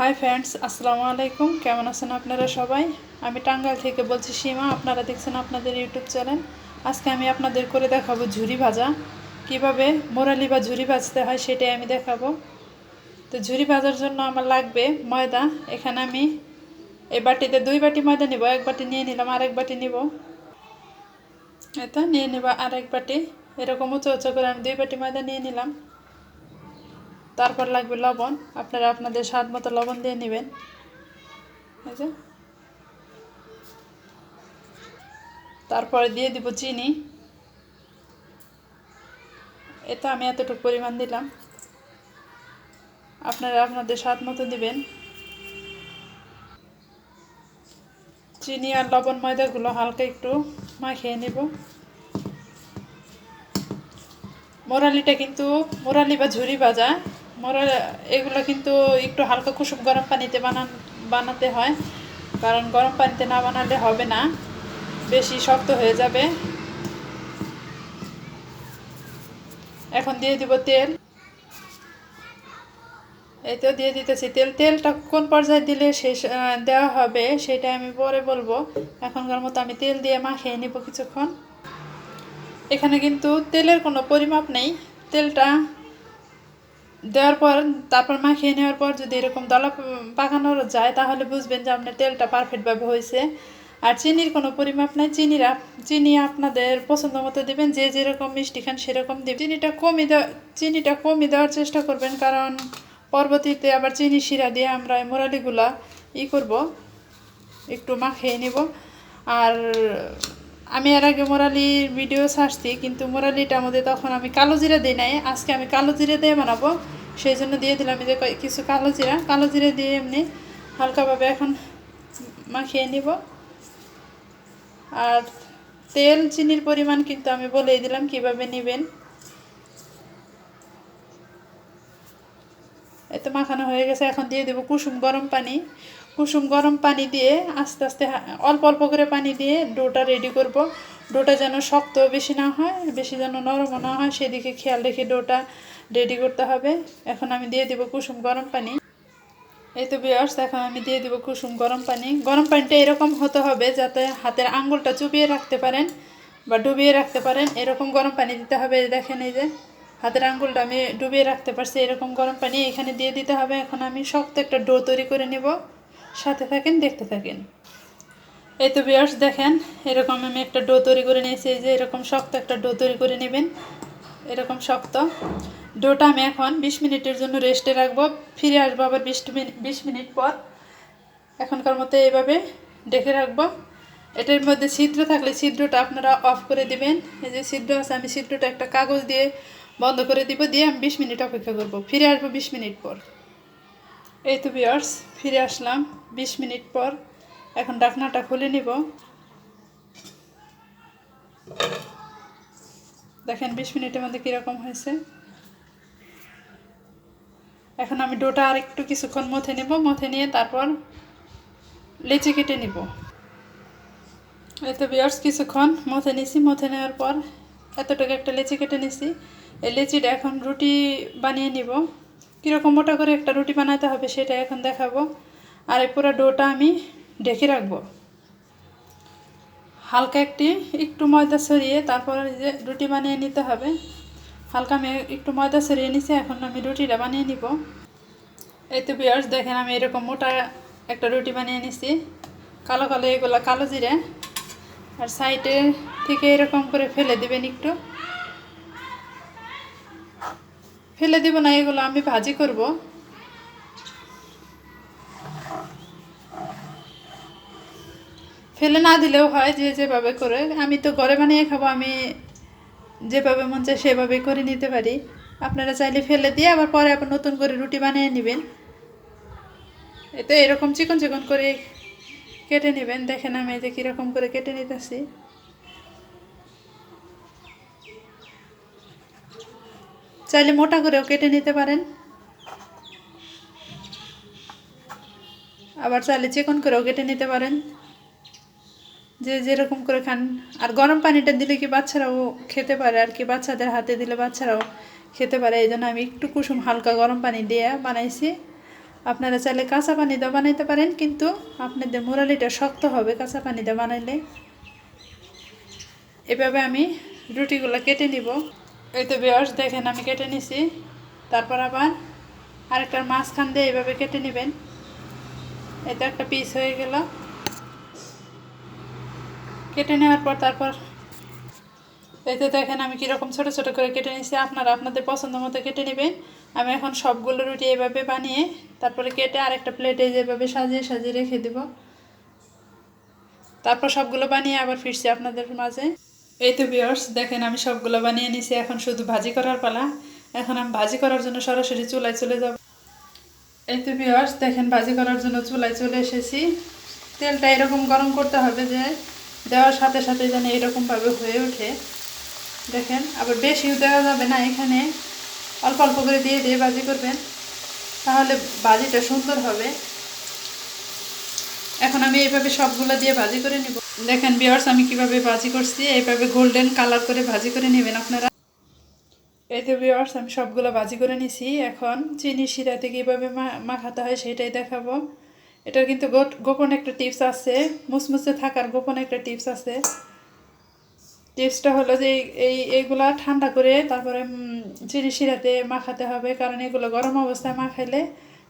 Hi friends আসসালামু আলাইকুম। কেমন আছেন আপনারা সবাই? আমি টাঙ্গাইল থেকে বলছি সীমা, আপনারা দেখছেন আপনাদের ইউটিউব চ্যানেল। আজকে আমি আপনাদের করে দেখাবো ঝুরি ভাজা। কীভাবে মোরালি বা ঝুরি ভাজতে হয় সেটাই আমি দেখাবো। তো ঝুরি ভাজার জন্য আমার লাগবে ময়দা। এখানে আমি এই বাটিতে দুই বাটি ময়দা নিব, এক বাটি নিয়ে নিলাম আর এক বাটি নিব। এটা নিয়ে নেব আর এক বাটি। এরকম উঁচু উঁচু করে আমি দুই বাটি ময়দা নিয়ে নিলাম। তারপর লাগবে লবণ। আপনারা আপনাদের স্বাদ মতো লবণ দিয়ে নেবেন। তারপরে দিয়ে দিব চিনি। এটা আমি এতটুকু পরিমাণ দিলাম। আপনারা আপনাদের স্বাদ মতো দিবেন। চিনি আর লবণ ময়দাগুলো হালকা একটু মাখিয়ে নেব। মোরালিটা কিন্তু মোরালি বা ঝুরি ভাজা। মোরা, এগুলো কিন্তু একটু হালকা কুসুম গরম পানিতে বানান, বানাতে হয়। কারণ গরম পানিতে না বানালে হবে না। বেশি শক্ত হয়ে যাবে। এখন দিয়ে দিব তেল। এই তো দিয়ে দিতেছি তেল। তেলটা কোন পর্যায়ে দিলে শেষ দেওয়া হবে সেটা আমি পরে বলব। এখনকার মতো আমি তেল দিয়ে মাখিয়ে নিব কিছুক্ষণ। এখানে কিন্তু তেলের কোনো পরিমাপ নেই। তেলটা দেওয়ার পর, তারপর মাখিয়ে নেওয়ার পর যদি এরকম দলা পাকানো যায়, তাহলে বুঝবেন যে আপনার তেলটা পারফেক্টভাবে হয়েছে। আর চিনির কোনো পরিমাপ নাই। চিনিরা, চিনি আপনাদের পছন্দ মতো দেবেন, যে যেরকম মিষ্টি খান সেরকম দেবেন। চিনিটা কমই দেওয়া, চিনিটা কমই দেওয়ার চেষ্টা করবেন, কারণ পরবর্তীতে আবার চিনি শিরা দিয়ে আমরা মোরালিগুলা ই করব, একটু মাখিয়ে নেব। আর আমি এর আগে মোরালির ভিডিও ছাড়ছি, কিন্তু মোরালিটা আমাদের তখন আমি কালো জিরা দিই নাই, আজকে আমি কালো জিরা দিয়ে বানাবো। সেই জন্য দিয়ে দিলাম যে কিছু কালো জিরা। কালো জিরা দিয়ে এমনি হালকাভাবে এখন মাখিয়ে নিব। আর তেল, চিনির পরিমাণ কিন্তু আমি বলেই দিলাম কীভাবে নেবেন। এতো মাখানো হয়ে গেছে। এখন দিয়ে দেবো কুসুম গরম পানি। কুসুম গরম পানি দিয়ে আস্তে আস্তে অল্প অল্প করে পানি দিয়ে ডোটা রেডি করব। ডোটা যেন শক্ত বেশি না হয়, বেশি যেন নরম না হয়, সেদিকে খেয়াল রেখে ডোটা রেডি করতে হবে। এখন আমি দিয়ে দেবো কুসুম গরম পানি। এই তো বিয়ার্স এখন আমি দিয়ে দেবো কুসুম গরম পানি। গরম পানিটা এরকম হতে হবে যাতে হাতের আঙুলটা চুপিয়ে রাখতে পারেন বা ডুবিয়ে রাখতে পারেন। এরকম গরম পানি দিতে হবে। দেখেন এই যে হাতের আঙ্গুলটা আমি ডুবিয়ে রাখতে পারছি এরকম গরম পানি এখানে দিয়ে দিতে হবে। এখন আমি শক্ত একটা ডো তৈরি করে নেব। সাথে থাকেন, দেখতে থাকেন। এই তো বিয়ার্স দেখেন, এরকম আমি একটা ডো তৈরি করে নিয়েছি। যে এরকম শক্ত একটা ডো তৈরি করে নেবেন। এরকম শক্ত। ডোটা আমি এখন বিশ মিনিটের জন্য রেস্টে রাখব। ফিরে আসব আবার বিশ মিনিট বিশ মিনিট পর। এখনকার মতো এইভাবে ডেকে রাখব। এটার মধ্যে ছিদ্র থাকলে ছিদ্রটা আপনারা অফ করে দিবেন। এই যে ছিদ্র আছে, আমি ছিদ্রটা একটা কাগজ দিয়ে বন্ধ করে দিব, দিয়ে আমি বিশ মিনিট অপেক্ষা করব। ফিরে আসব বিশ মিনিট পর। এই তো বিয়ার্স ফিরে আসলাম বিশ মিনিট পর। এখন ডাকনাটা খুলে নিব। দেখেন বিশ মিনিটের মধ্যে কীরকম হয়েছে। এখন আমি ডোটা আর একটু কিছুক্ষণ মথে নেব, মথে নিয়ে তারপর লেচি কেটে নিব। এই তো বিয়ার্স কিছুক্ষণ মথে নিছি, মথে নেওয়ার পর এতটুকু একটা লেচি কেটে নিছি। লেচিটা এখন রুটি বানিয়ে নিব। কীরকম মোটা করে একটা রুটি বানাতে হবে সেটা এখন দেখাবো। আর এই পুরো ডোটা আমি ঢেকে রাখব। হালকা একটি, একটু ময়দা ছড়িয়ে তারপর যে রুটি বানিয়ে নিতে হবে। হালকা আমি একটু ময়দা ছড়িয়ে নিছি, এখন আমি রুটিটা বানিয়ে নিব। এই তো বিয়ার্স দেখেন আমি এরকম মোটা একটা রুটি বানিয়ে নিছি। কালো কালো এগুলো কালো জিরে। আর সাইডে থেকে এরকম করে ফেলে দেবেন একটু। ফেলে দিব না, এগুলো আমি ভাজি করব। ফেলে না দিলেও হয় যে যেভাবে করে। আমি তো ঘরে বানিয়ে খাব, আমি যেভাবে মন চায় সেভাবে করে নিতে পারি। আপনারা চাইলে ফেলে দিয়ে আবার পরে আবার নতুন করে রুটি বানিয়ে নেবেন। এতে এরকম চিকন চিকন করে কেটে নেবেন। দেখেন আমি যে কীরকম করে কেটে নিতেছি। চাইলে মোটা করেও কেটে নিতে পারেন। আবার চাইলে চিকন করেও কেটে নিতে পারেন। যে যেরকম করে খান। আর গরম পানিটা দিলে কি বাচ্চারাও খেতে পারে, আর কি বাচ্চাদের হাতে দিলে বাচ্চারাও খেতে পারে। এই জন্য আমি একটু কুসুম হালকা গরম পানি দিয়ে বানাইছি। আপনারা চাইলে কাঁচা পানি দিয়ে বানাইতে পারেন, কিন্তু আপনাদের মুরালিটা শক্ত হবে কাঁচা পানি দিয়ে বানাইলে। এভাবে আমি রুটিগুলো কেটে নিব। এই তো বেয়স দেখেন আমি কেটে নিছি। তারপর আবার আরেকটার মাঝখান দিয়ে এইভাবে কেটে নেবেন। এই তো একটা পিস হয়ে গেল। কেটে নেওয়ার পর তারপর এতে দেখেন আমি কীরকম ছোট ছোট করে কেটে নিয়েছি আপনারা আপনাদের পছন্দ মতো কেটে নেবেন। আমি এখন সবগুলো রুটি এভাবে বানিয়ে তারপরে কেটে আরেকটা প্লেটে যেভাবে সাজিয়ে সাজিয়ে রেখে দেব। তারপর সবগুলো বানিয়ে আবার ফিরছি আপনাদের মাঝে। এই তো বিয়ার্স দেখেন আমি সবগুলো বানিয়ে নিছি, এখন শুধু ভাজি করার পালা। এখন আমি ভাজি করার জন্য সরাসরি চুলায় চলে যাব। এই তো বিয়ার্স দেখেন ভাজি করার জন্য চুলায় চলে এসেছি। তেলটা এরকম গরম করতে হবে যে, দেওয়ার সাথে সাথে যেন এরকমভাবে হয়ে ওঠে। দেখেন, আবার বেশিও দেওয়া যাবে না এখানে। অল্প অল্প করে দিয়ে দিয়ে ভাজি করবেন, তাহলে ভাজিটা সুন্দর হবে। এখন আমি এইভাবে সবগুলো দিয়ে ভাজি করে নিব। দেখেন বিয়ার্স আমি কীভাবে ভাজি করছি? এইভাবে গোল্ডেন কালার করে ভাজি করে নেবেন আপনারা। এই তো বিয়ার্স আমি সবগুলো ভাজি করে নিছি। এখন চিনি শিরাতে কীভাবে মাখাতে হয় সেটাই দেখাবো। এটার কিন্তু গোপন একটা টিপস আছে। মুসমুসে থাকার গোপন একটা টিপস আছে। টিপসটা হলো যে, এই এইগুলা ঠান্ডা করে তারপরে চিনি শিরাতে মাখাতে হবে। কারণ এগুলো গরম অবস্থায় মাখাইলে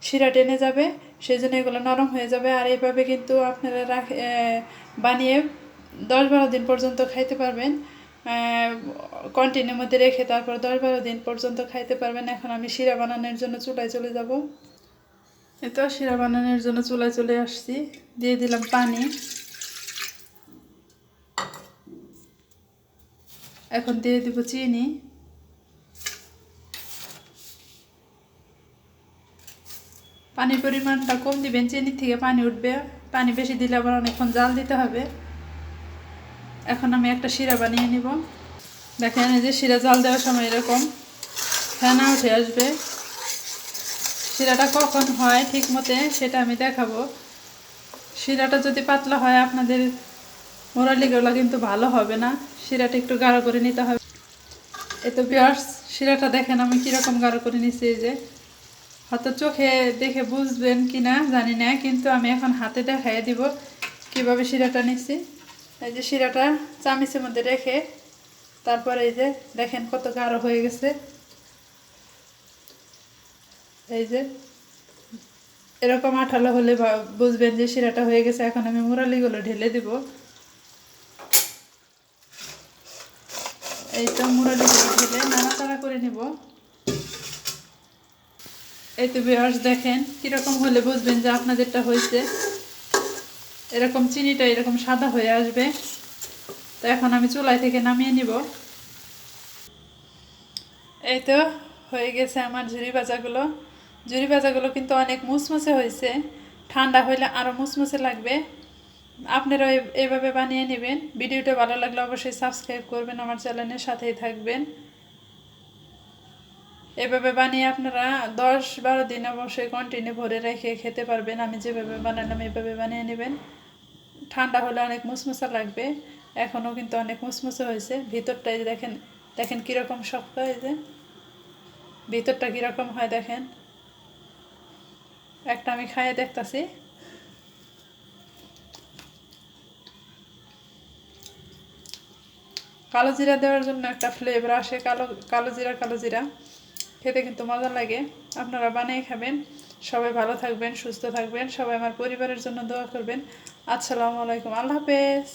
শিরা টেনে যাবে সেই জন্য এগুলো নরম হয়ে যাবে। আর এইভাবে কিন্তু আপনারা রাখ বানিয়ে দশ বারো দিন পর্যন্ত খাইতে পারবেন। কন্টিনিউর মধ্যে রেখে তারপর দশ বারো দিন পর্যন্ত খাইতে পারবেন। এখন আমি শিরা বানানোর জন্য চুলায় চলে যাব। তো শিরা বানানোর জন্য চুলায় চলে আসছি। দিয়ে দিলাম পানি। এখন দিয়ে দিব চিনি। পানির পরিমাণটা কম দিবেন চিনির থেকে পানি উঠবে। পানি বেশি দিলে আবার অনেকক্ষণ জাল দিতে হবে। এখন আমি একটা শিরা বানিয়ে নিব। দেখেন এই যে শিরা জাল দেওয়ার সময় এরকম ফেনা উঠে আসবে। শিরাটা কখন হয় ঠিক মতে সেটা আমি দেখাবো। শিরাটা যদি পাতলা হয় আপনাদের মোরালিগুলো কিন্তু ভালো হবে না। শিরাটা একটু গাঢ় করে নিতে হবে। এ তো শিরাটা দেখেন আমি কীরকম গাঢ় করে নিচ্ছি এই যে। হয়তো চোখে দেখে বুঝবেন কি না জানি না, কিন্তু আমি এখন হাতে দেখাই দিব কীভাবে শিরাটা নিচ্ছি এই যে শিরাটা চামিচের মধ্যে রেখে, তারপরে এই যে দেখেন কত গাঢ় হয়ে গেছে। এই যে এরকম আঠালো হলে বুঝবেন যে শিরাটা হয়ে গেছে, এখন আমি মুরালিগুলো ঢেলে দিব। এই তো মুরালিগুলো ঢেলে নাড়াচাড়া করে নিব। এই তো বিয়ার্স দেখেন, কীরকম হলে বুঝবেন যে আপনাদেরটা হয়েছে। এরকম চিনিটা এরকম সাদা হয়ে আসবে। তো এখন আমি চুলাই থেকে নামিয়ে নিব। এই তো হয়ে গেছে আমার ঝুরি ভাজাগুলো। ঝুরি ভাজাগুলো কিন্তু অনেক মুসমুসে হয়েছে। ঠান্ডা হইলে আরও মুসমুসে লাগবে। আপনারা এ- এভাবে বানিয়ে নেবেন। ভিডিওটা ভালো লাগলে অবশ্যই সাবস্ক্রাইব করবেন, আমার চ্যানেলের সাথেই থাকবেন। এভাবে বানিয়ে আপনারা দশ বারো দিন অবশ্যই কন্টিনিউ ভরে রেখে খেতে পারবেন। আমি যেভাবে বানালাম, এভাবে বানিয়ে নেবেন। ঠান্ডা হলে অনেক মুসমুসা লাগবে। এখনও কিন্তু অনেক মুসমুসে হয়েছে। ভিতরটাই দেখেন দেখেন কীরকম শক্ত হয়েছে ভিতরটা কীরকম হয় দেখেন। একটা আমি খাইয়ে দেখতাছি। কালো জিরা দেওয়ার জন্য একটা ফ্লেভার আসে, কালো কালো জিরা কালো জিরা। খেতে কিন্তু মজা লাগে। আপনারা বানিয়ে খাবেন। সবাই ভালো থাকবেন, সুস্থ থাকবেন। সবাই আমার পরিবারের জন্য দোয়া করবেন। আসসালামু আলাইকুম। আল্লাহ হাফেজ।